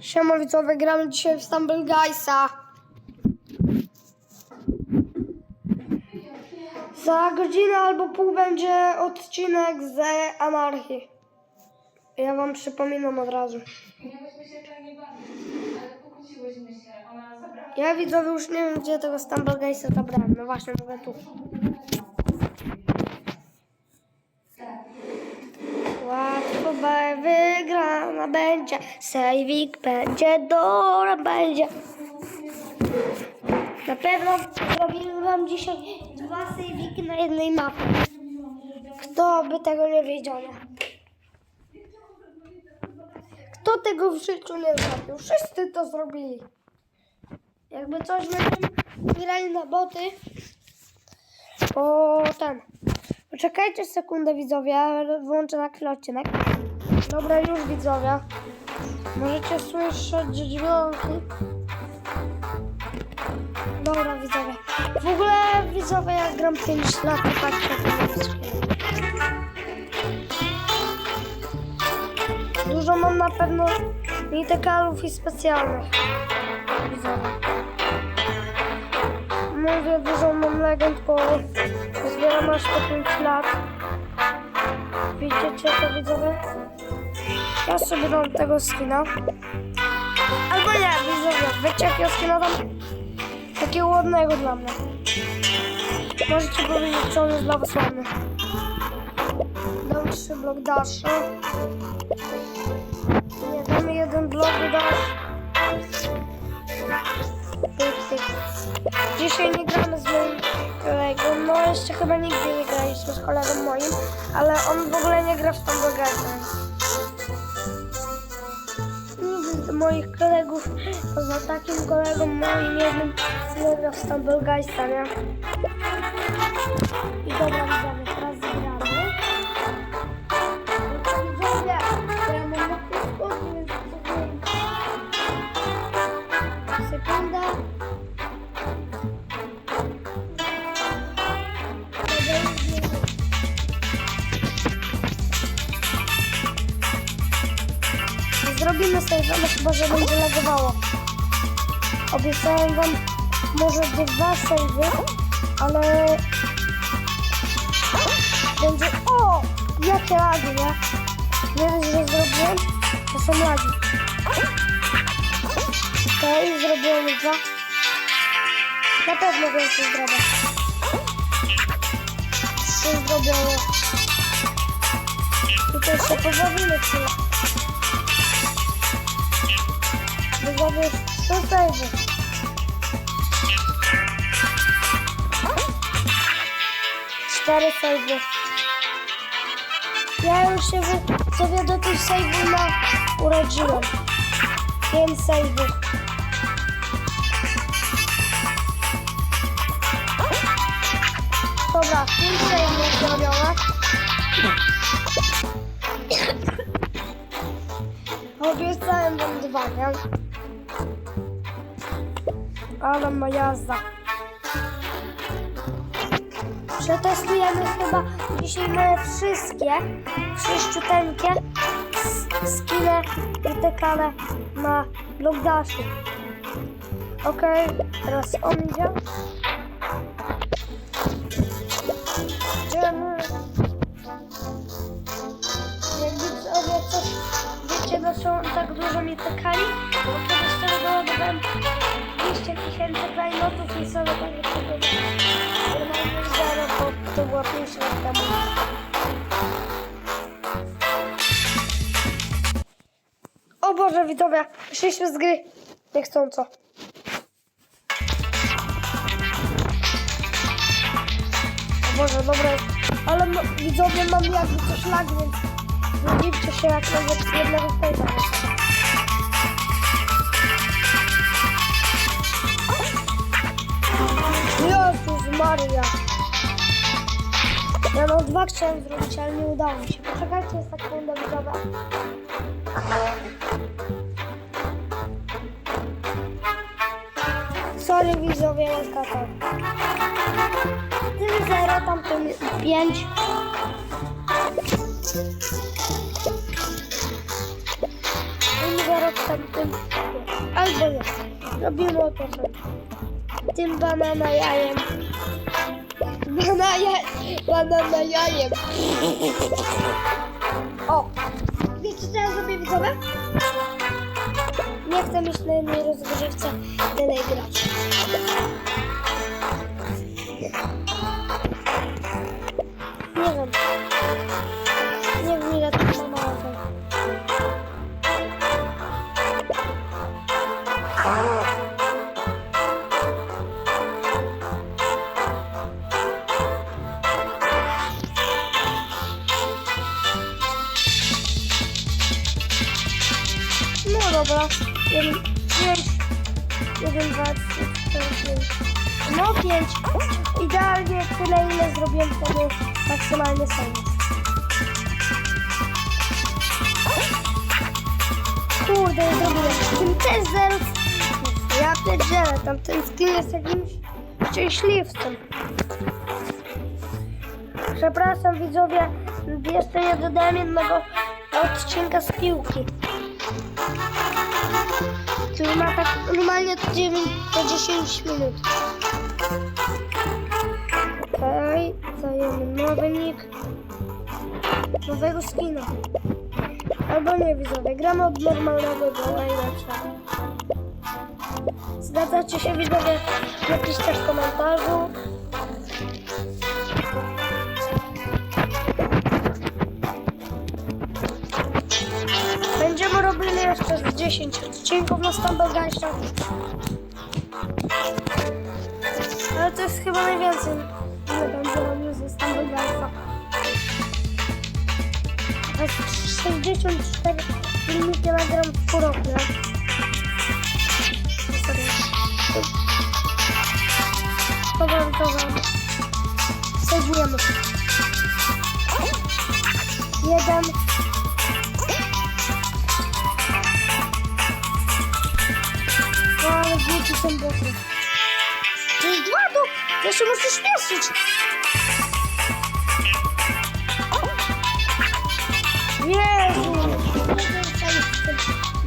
Siema widzowie, gramy dzisiaj w Stumble Guysa. Za godzinę albo pół będzie odcinek z Anarchii. Ja wam przypominam od razu. Ja widzowie już nie wiem gdzie tego Stumble Guysa zabrałem. No właśnie, mówię tu. Łatwo wygrana będzie, sejwik będzie, dobra będzie. Na pewno zrobimy wam dzisiaj dwa sejwiki na jednej mapie. Kto by tego nie wiedział? Kto tego w życiu nie zrobił? Wszyscy to zrobili. Jakby coś będziemy grali na boty, o ten. Poczekajcie sekundę widzowie, ja wyłączę na chwilę odcinek. Dobra, już widzowie. Możecie słyszeć dźwięki. Dobra widzowie. W ogóle widzowie jak gram 5 lat, patrzcie jest. Dużo mam na pewno mitekalów i specjalnych. Widzowie. Mówię dużo mam legend, bo zbieram aż po 5 lat. Widzicie to widzowie? Ja sobie dam tego skina. Albo nie, widzowie, wiecie jakiego skina dam? Takiego ładnego dla mnie. Możecie powiedzieć, co on jest dla was ładny. Dam 3 blok daszy. Nie, damy jeden blok dash. Pyk, pyk. Dzisiaj nie gramy z moim kolegą. No jeszcze chyba nigdy nie graliśmy z kolegą moim, ale on w ogóle nie gra w Stumble Guysa. Nigdy z moich kolegów, poza takim kolegą moim jednym, nie gra w Stumble Guysa, nie? I dobra, widzowie, Zrobimy ale chyba, że będzie lagowało. Obiecałem wam może dwa sejwy, ale będzie... O! Jakie lagi, nie? Wiesz, że zrobiłem? To są lagi. Okej, zrobiłem dwa. Na pewno więcej zrobię. Trzy zrobione. Tutaj się pobawimy chwilę. Trzy sejwy. Cztery sejwy. Ja już się sobie do tych sejwów na urodziłem. Pięć sejwów. Dobra, pięć sejwów zrobione. Obiecałem wam dwa, nie? Ale ma jazda. Przetestujemy chyba dzisiaj moje wszystkie sześciuteńkie s- skille wytykane na Blockdashu. Okej, teraz on idzie. Idziemy. Jakby sobie coś, wiecie, dlaczego tak dużo mi tykali? Bo kiedyś sobie doładowałem 200 tysięcy klejnotów i zero, bo to było 5 lat temu. O Boże, widzowie, wyszliśmy z gry niechcąco. O Boże, dobre. Ale no, widzowie mam jakby coś lag, więc nie się jak nawet jednego fejta. Maria. Ja no dwa chciałem zrobić, ale nie udało mi się. Poczekajcie, jest sekunda widzowa. Sorry widzowie, jest kata. Tym 0, tamtym 5. Tym 0, od tamtym. Albo nie. Robimy to sobie. Tym banana jajem. Banana, banana jajem. O! Wiecie co ja zrobię widzowie? Nie chcę mieć na jednej rozgrywce tyle grać. Dobra. Jeden, pięć. Jeden, dwa, trzy, cztery, pięć. No pięć. Idealnie tyle, ile zrobiłem wtedy maksymalny sejm. Kurde, nie zrobiłem. Tym też zero. Ja pierdzielę, tam ten skin jest jakimś szczęśliwcem. Przepraszam widzowie, jeszcze nie dodałem jednego odcinka z piłki. Który ma tak normalnie to 9 do 10 minut. Okej, dajemy nowy nick. Nowego skina. Albo nie widzowie, gramy od normalnego do najlepszego. Zgadzacie się widzowie? Napiszcie w komentarzu. 10 odcinków na Stumble Ale to jest chyba najwięcej. Ile będzie robił ze Stumble Guysa. A z 64 filmiki nagram w pół roku. Dobra, dobra. Sejmujemy. Jeden. Są boty. Jest dwa do... Ja się muszę śmieszyć. Jezu!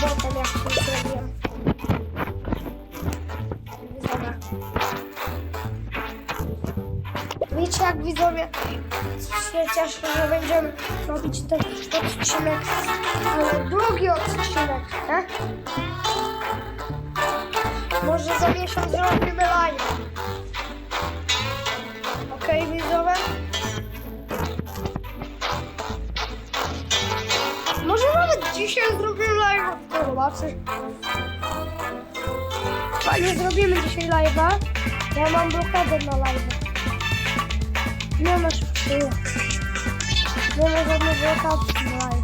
Botem, jak to zrobiłem. Dobra. Wiecie, jak widzowie się cieszę, że będziemy robić ten odcinek, ale drugi odcinek, nie? Może za miesiąc zrobimy live. Okej, widzowie? Może nawet dzisiaj zrobimy live. Zobaczysz. Fajnie, zrobimy dzisiaj live'a. Ja mam blokadę na live. Nie ma szybkiego. Nie ma żadnej blokady na live.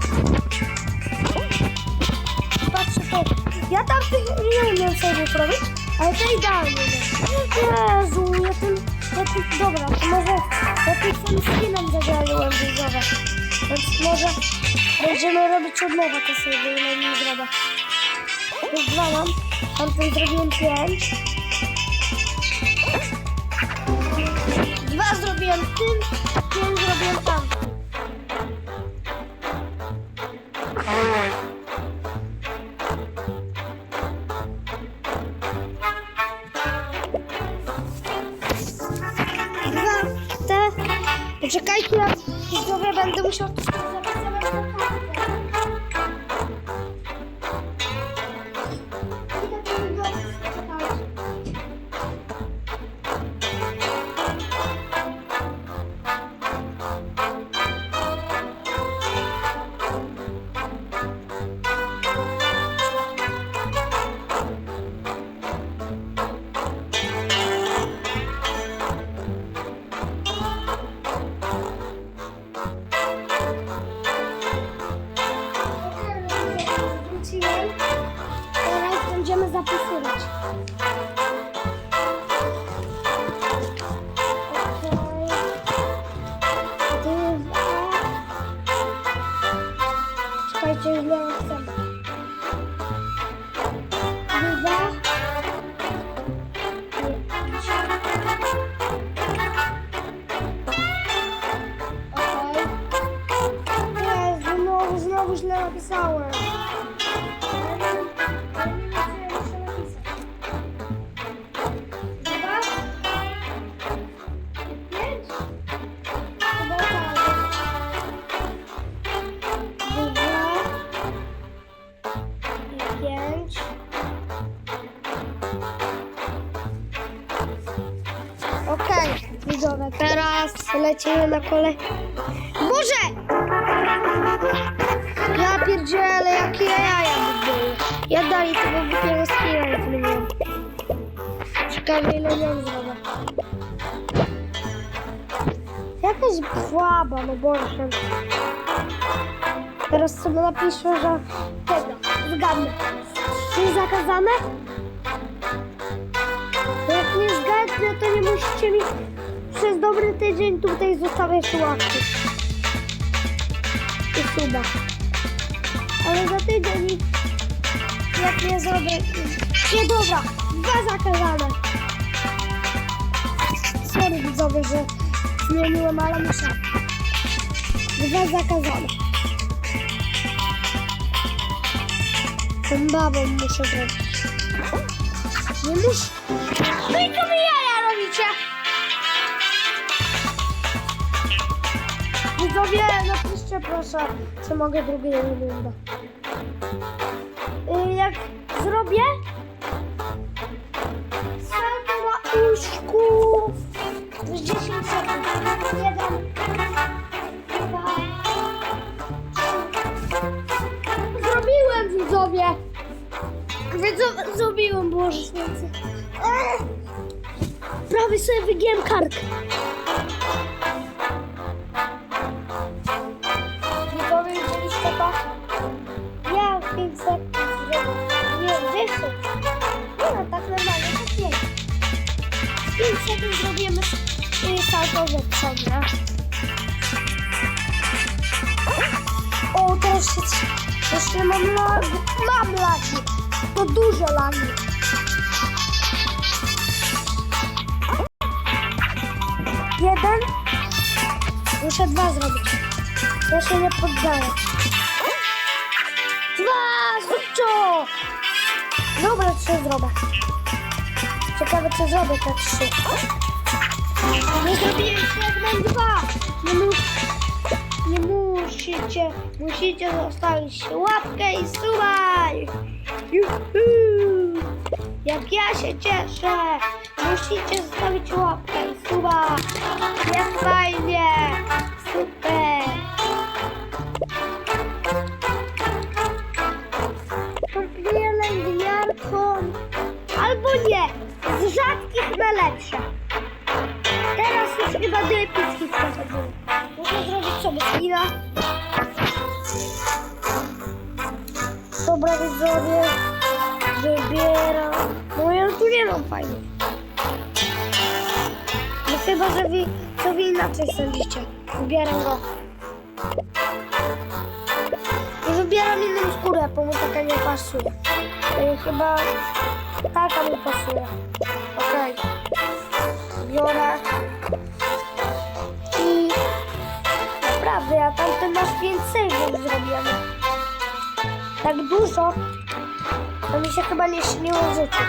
Patrzę to. Ja tam tych nie umiem sobie zrobić, ale to idealnie. nie? Jezu, ja tym, ja dobra, to może ja tym samym skinem zagrałem widzowe. Więc może będziemy robić od nowa to sobie na nim zrobię. Już dwa mam, tamten zrobiłem pięć. Dwa zrobiłem tym, Jayla. Lecimy na kolej. Boże! Ja pierdzielę, jakie jaja by były. Ja dalej tego głupiego skina nie zmieniłem. Ciekawe ile nie zrobię. Jakaś słaba, no Boże. Teraz sobie napiszę, że tego, zgadnę. Czy zakazane? Jak nie zgadnę, to nie musicie mi przez dobry tydzień tutaj zostawiać łapki. I suba. Ale za tydzień, jak nie zrobię... Nie, dobra, dwa zakazane. Sorry widzowie, że zmieniłem, ale muszę. Dwa zakazane. Tą babą muszę zrobić. Nie muszę. No i co wy jaja robicie? Widzowie, napiszcie proszę, czy mogę drugiej rundę. Y, Jak zrobię salto na uszku z 10 sekund. Jeden, dwa. Zrobiłem widzowie. Widzowie, zrobiłem, Boże święty. Ech! Prawie sobie wygięłem kark. Nie? O, teraz się... Jeszcze mam lagi. Mam lagi. To duże lagi. Jeden. Muszę dwa zrobić. Ja się nie poddaję. Dwa! Zróbcio! Dobra, trzy zrobię. Ciekawe, co zrobię te trzy. Nie zrobiłem segment dwa. Nie, mu... nie musicie, musicie zostawić łapkę i słuchaj. Juhu! Jak ja się cieszę! Musicie zostawić łapkę i suba! Jest fajnie! Super! Pielęgniarką albo nie! Z rzadkich na lepsze! Teraz już chyba do epickich przechodzimy. Muszę zrobić sobie chwilę. Dobra widzowie, wybieram. No ja tu nie mam fajnie. No chyba, że wy, wy inaczej sądzicie. Wybieram go. I wybieram inną skórę, bo mu taka nie pasuje. Y, chyba taka mi pasuje. Okej. Biorę. Naprawdę, ja tamten masz więcej zrobiłem. Tak dużo, to mi się chyba nie śniło w życiu.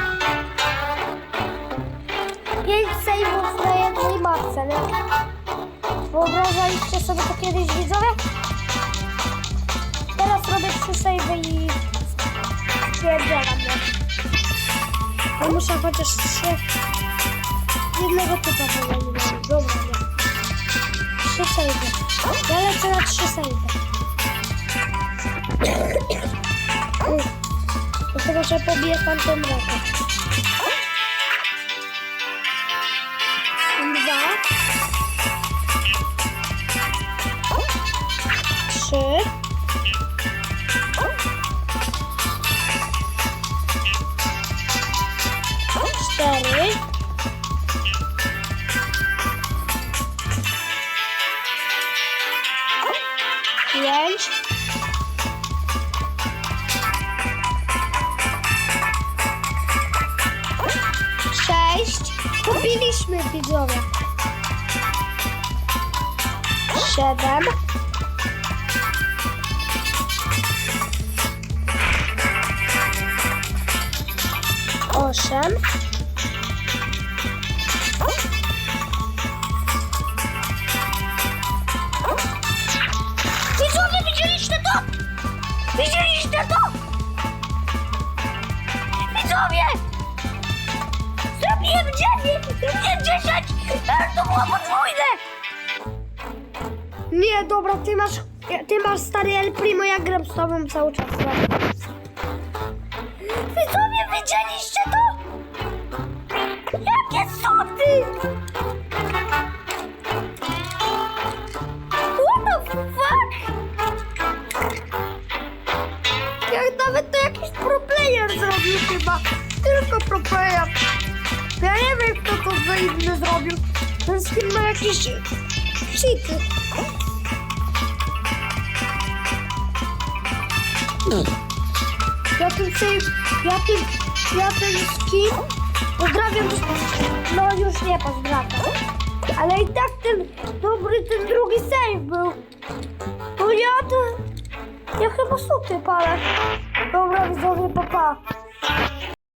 Pięć save'ów na jednej mapce, nie? Wyobrażaliście sobie to kiedyś widzowie? Teraz robię trzy save'y i stwierdzam, nie? Ja muszę chociaż trzy jednego typa powinien Dobra, nie. Trzy save'y. Ja lecę na trzy. To chyba, że tamtą rekord. Dwa. Kupiliśmy widzowie. Siedem. Osiem. Widzowie, widzieliście to? Widzieliście to? Widzowie! Zrobiłem 9! Zrobiłem 10! Ale to było podwójne! Nie, dobra, ty masz, ty masz stary El Primo, ja gram z tobą cały czas. Widzowie, widzieliście to? Jakie soty! What the fuck? Jak nawet to jakiś pro player zrobił chyba. Tylko pro player. Ja nie wiem kto to inny zrobił. Ten skin ma jakieś cheaty. Ja ten ja ten, ja ten skin pozdrawiam, no już nie pozdrawiam. Ale i tak ten dobry, ten drugi save był. Bo ja to, ja chyba suty palę. Dobra, widzowie, papa. Pa.